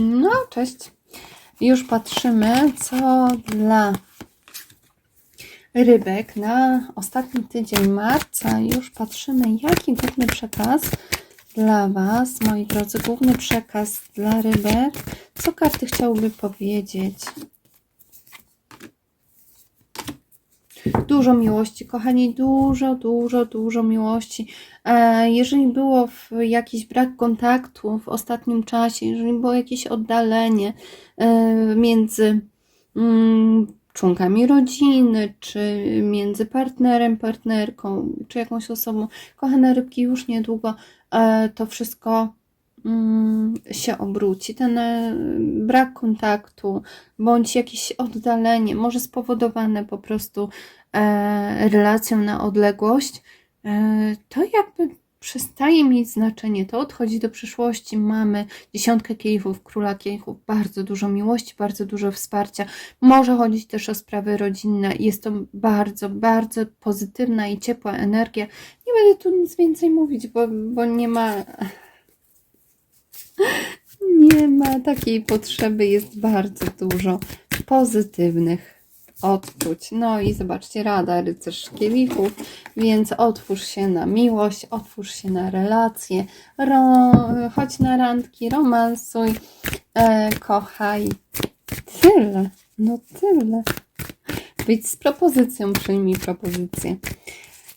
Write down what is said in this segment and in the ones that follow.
No, cześć. Już patrzymy, co dla rybek na ostatni tydzień marca. Już patrzymy, jaki główny przekaz dla Was, moi drodzy, główny przekaz dla rybek. Co karty chciałyby powiedzieć? Dużo miłości, kochani, dużo, dużo, dużo miłości. E, Jeżeli było jakiś brak kontaktu w ostatnim czasie, jeżeli było jakieś oddalenie e, między mm, członkami rodziny, czy między partnerem, partnerką, czy jakąś osobą, kochane rybki, już niedługo e, to wszystko się obróci. Ten e, brak kontaktu, bądź jakieś oddalenie, może spowodowane po prostu e, relacją na odległość, e, to jakby przestaje mieć znaczenie. To odchodzi do przyszłości. Mamy dziesiątkę kielichów, króla kielichów, bardzo dużo miłości, bardzo dużo wsparcia. Może chodzić też o sprawy rodzinne. Jest to bardzo, bardzo pozytywna i ciepła energia. Nie będę tu nic więcej mówić, bo, bo nie ma. Nie ma takiej potrzeby, jest bardzo dużo pozytywnych odczuć. No i zobaczcie, rada rycerz kielichów, więc otwórz się na miłość, otwórz się na relacje, ro, chodź na randki, romansuj, e, kochaj. Tyle, no tyle. Być z propozycją, przyjmij propozycję.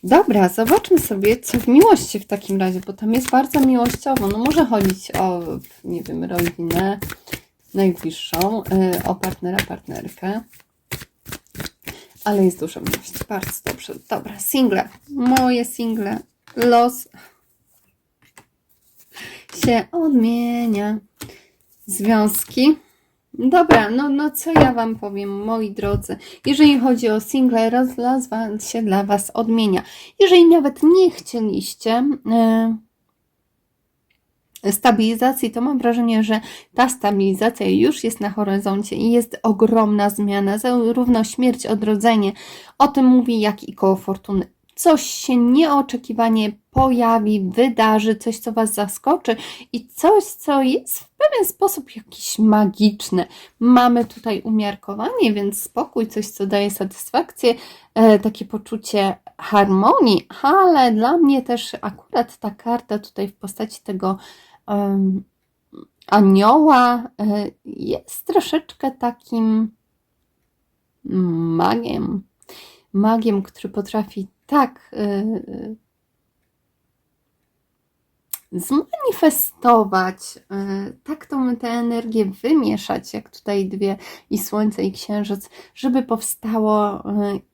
Dobra, zobaczmy sobie, co w miłości w takim razie, bo tam jest bardzo miłościowo. No może chodzić o, nie wiem, rodzinę najbliższą, y, o partnera, partnerkę. Ale jest dużo miłości, bardzo dobrze. Dobra, single, moje single, los się odmienia. Związki. Dobra, no, no co ja Wam powiem, moi drodzy. Jeżeli chodzi o single, rozlazwa się dla Was odmienia. Jeżeli nawet nie chcieliście e, stabilizacji, to mam wrażenie, że ta stabilizacja już jest na horyzoncie i jest ogromna zmiana, zarówno śmierć, odrodzenie. O tym mówi, jak i koło fortuny. Coś się nieoczekiwanie pojawi, wydarzy, coś, co Was zaskoczy i coś, co jest w pewien sposób jakiś magiczne. Mamy tutaj umiarkowanie, więc spokój, coś, co daje satysfakcję, e, takie poczucie harmonii, ale dla mnie też akurat ta karta tutaj w postaci tego em, anioła e, jest troszeczkę takim magiem. Magiem, który potrafi tak y, zmanifestować, y, tak tą tę energię wymieszać, jak tutaj dwie i słońce i księżyc, żeby powstało y,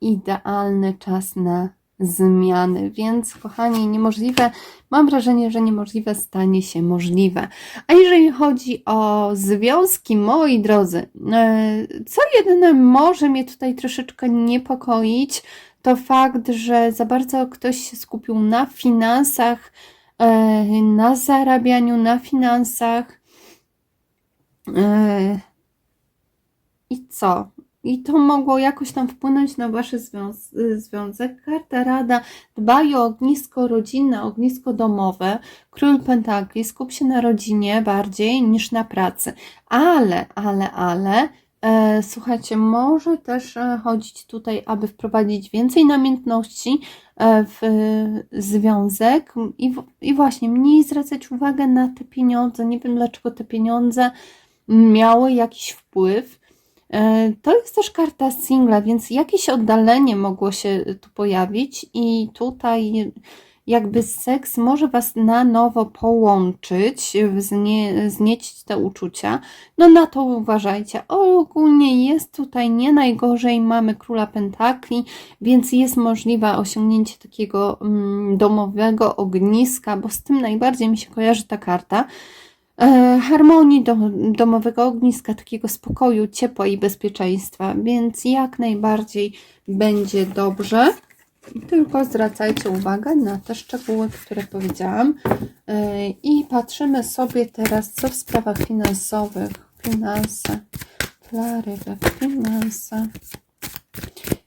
idealny czas na zmiany. Więc, kochani, niemożliwe, mam wrażenie, że niemożliwe stanie się możliwe. A jeżeli chodzi o związki, moi drodzy, co jedyne może mnie tutaj troszeczkę niepokoić, to fakt, że za bardzo ktoś się skupił na finansach, e, na zarabianiu, na finansach. E, I co? I to mogło jakoś tam wpłynąć na wasz związ związek. Karta Rada dbaj o ognisko rodzinne, ognisko domowe. Król Pentakli skup się na rodzinie bardziej niż na pracy. Ale, ale, ale E, słuchajcie, może też e, chodzić tutaj, aby wprowadzić więcej namiętności e, w związek i, i właśnie mniej zwracać uwagę na te pieniądze. Nie wiem dlaczego te pieniądze miały jakiś wpływ. To jest też karta singla, więc jakieś oddalenie mogło się tu pojawić i tutaj jakby seks może Was na nowo połączyć, wznie, zniecić te uczucia. No na to uważajcie. Ogólnie jest tutaj nie najgorzej, mamy króla pentakli, więc jest możliwe osiągnięcie takiego mm, domowego ogniska, bo z tym najbardziej mi się kojarzy ta karta e, harmonii do, domowego ogniska, takiego spokoju, ciepła i bezpieczeństwa, więc jak najbardziej będzie dobrze. Tylko zwracajcie uwagę na te szczegóły, które powiedziałam. E, I patrzymy sobie teraz, co w sprawach finansowych. Finanse. Flary we finanse.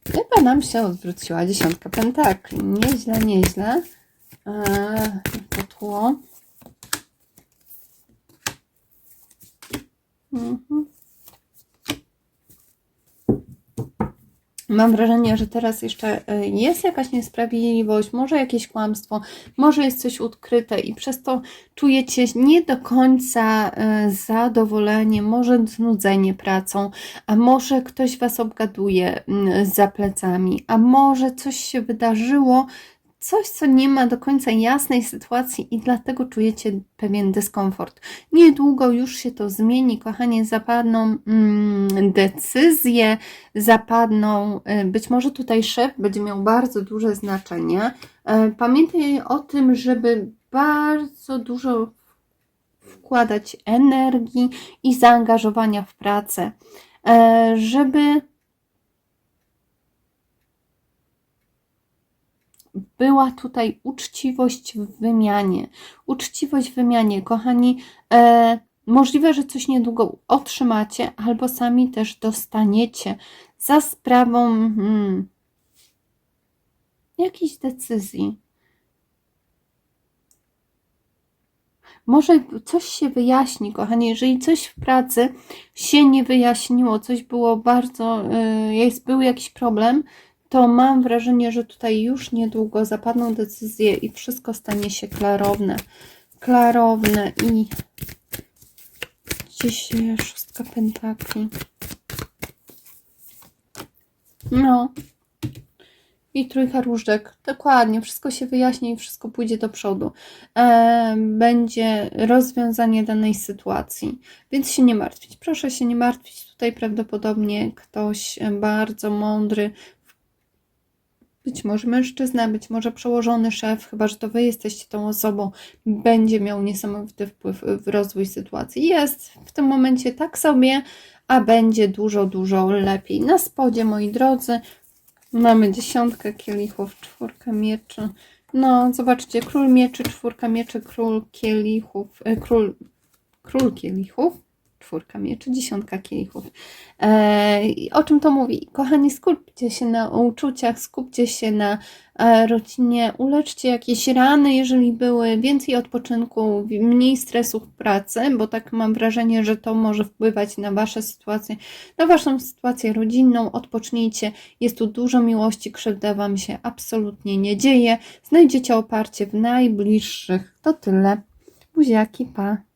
Chyba nam się odwróciła dziesiątka pentakli. Nieźle, nieźle. Eee, potło. Mhm. Mam wrażenie, że teraz jeszcze e, jest jakaś niesprawiedliwość, może jakieś kłamstwo, może jest coś ukryte i przez to czujecie nie do końca e, zadowolenie, może znudzenie pracą, a może ktoś Was obgaduje za plecami, a może coś się wydarzyło, coś, co nie ma do końca jasnej sytuacji i dlatego czujecie pewien dyskomfort. Niedługo już się to zmieni, kochanie, zapadną mm, decyzje, zapadną, y, być może tutaj szef będzie miał bardzo duże znaczenie. E, Pamiętaj o tym, żeby bardzo dużo wkładać energii i zaangażowania w pracę, e, żeby była tutaj uczciwość w wymianie. Uczciwość w wymianie, kochani. E, możliwe, że coś niedługo otrzymacie, albo sami też dostaniecie za sprawą hmm, jakiejś decyzji. Może coś się wyjaśni, kochani. Jeżeli coś w pracy się nie wyjaśniło, coś było bardzo, y, jest, był jakiś problem, to mam wrażenie, że tutaj już niedługo zapadną decyzje i wszystko stanie się klarowne. Klarowne i gdzieś szóstka pentakli. No. I trójka różdżek. Dokładnie. Wszystko się wyjaśni i wszystko pójdzie do przodu. E, będzie rozwiązanie danej sytuacji. Więc się nie martwić. Proszę się nie martwić. Tutaj prawdopodobnie ktoś e, bardzo mądry być może mężczyzna, być może przełożony szef, chyba że to wy jesteście tą osobą, będzie miał niesamowity wpływ w rozwój sytuacji. Jest w tym momencie tak sobie, a będzie dużo, dużo lepiej. Na spodzie, moi drodzy, mamy dziesiątkę kielichów, czwórkę mieczy. No, zobaczcie, król mieczy, czwórka mieczy, król kielichów, e, król, król kielichów, czwórka mieczy, dziesiątka kielichów. E, i o czym to mówi? Kochani, skupcie się na uczuciach, skupcie się na e, rodzinie, uleczcie jakieś rany, jeżeli były, więcej odpoczynku, mniej stresu w pracy, bo tak mam wrażenie, że to może wpływać na Wasze sytuacje, na Waszą sytuację rodzinną. Odpocznijcie, jest tu dużo miłości, krzywda Wam się absolutnie nie dzieje. Znajdziecie oparcie w najbliższych. To tyle. Buziaki, pa.